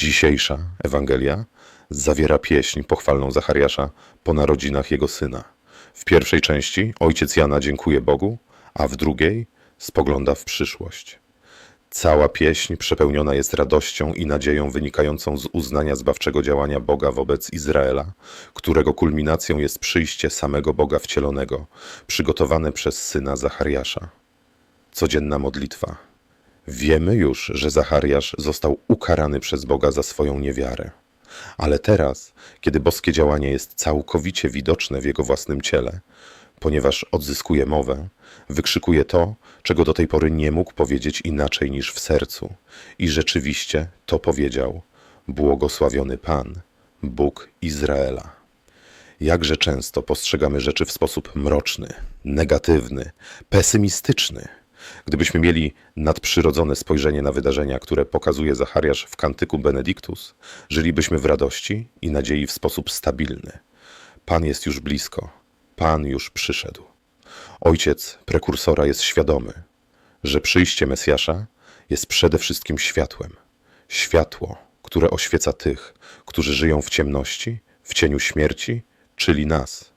Dzisiejsza Ewangelia zawiera pieśń pochwalną Zachariasza po narodzinach jego syna. W pierwszej części ojciec Jana dziękuje Bogu, a w drugiej spogląda w przyszłość. Cała pieśń przepełniona jest radością i nadzieją wynikającą z uznania zbawczego działania Boga wobec Izraela, którego kulminacją jest przyjście samego Boga wcielonego, przygotowane przez syna Zachariasza. Codzienna modlitwa. Wiemy już, że Zachariasz został ukarany przez Boga za swoją niewiarę. Ale teraz, kiedy boskie działanie jest całkowicie widoczne w jego własnym ciele, ponieważ odzyskuje mowę, wykrzykuje to, czego do tej pory nie mógł powiedzieć inaczej niż w sercu. I rzeczywiście to powiedział: Błogosławiony Pan, Bóg Izraela. Jakże często postrzegamy rzeczy w sposób mroczny, negatywny, pesymistyczny. Gdybyśmy mieli nadprzyrodzone spojrzenie na wydarzenia, które pokazuje Zachariasz w kantyku Benedictus, żylibyśmy w radości i nadziei w sposób stabilny. Pan jest już blisko, Pan już przyszedł. Ojciec prekursora jest świadomy, że przyjście Mesjasza jest przede wszystkim światłem. Światło, które oświeca tych, którzy żyją w ciemności, w cieniu śmierci, czyli nas.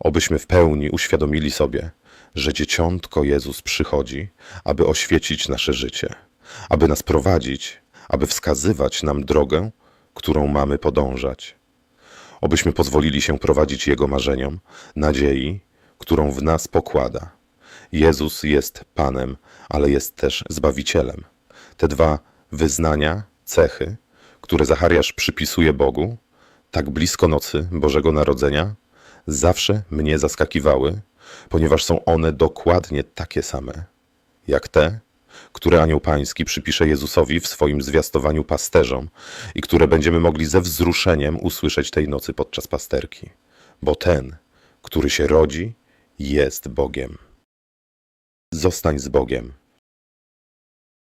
Obyśmy w pełni uświadomili sobie, że dzieciątko Jezus przychodzi, aby oświecić nasze życie, aby nas prowadzić, aby wskazywać nam drogę, którą mamy podążać. Obyśmy pozwolili się prowadzić Jego marzeniom, nadziei, którą w nas pokłada. Jezus jest Panem, ale jest też Zbawicielem. Te dwa wyznania, cechy, które Zachariasz przypisuje Bogu, tak blisko nocy Bożego Narodzenia, zawsze mnie zaskakiwały, ponieważ są one dokładnie takie same, jak te, które Anioł Pański przypisze Jezusowi w swoim zwiastowaniu pasterzom i które będziemy mogli ze wzruszeniem usłyszeć tej nocy podczas pasterki. Bo ten, który się rodzi, jest Bogiem. Zostań z Bogiem.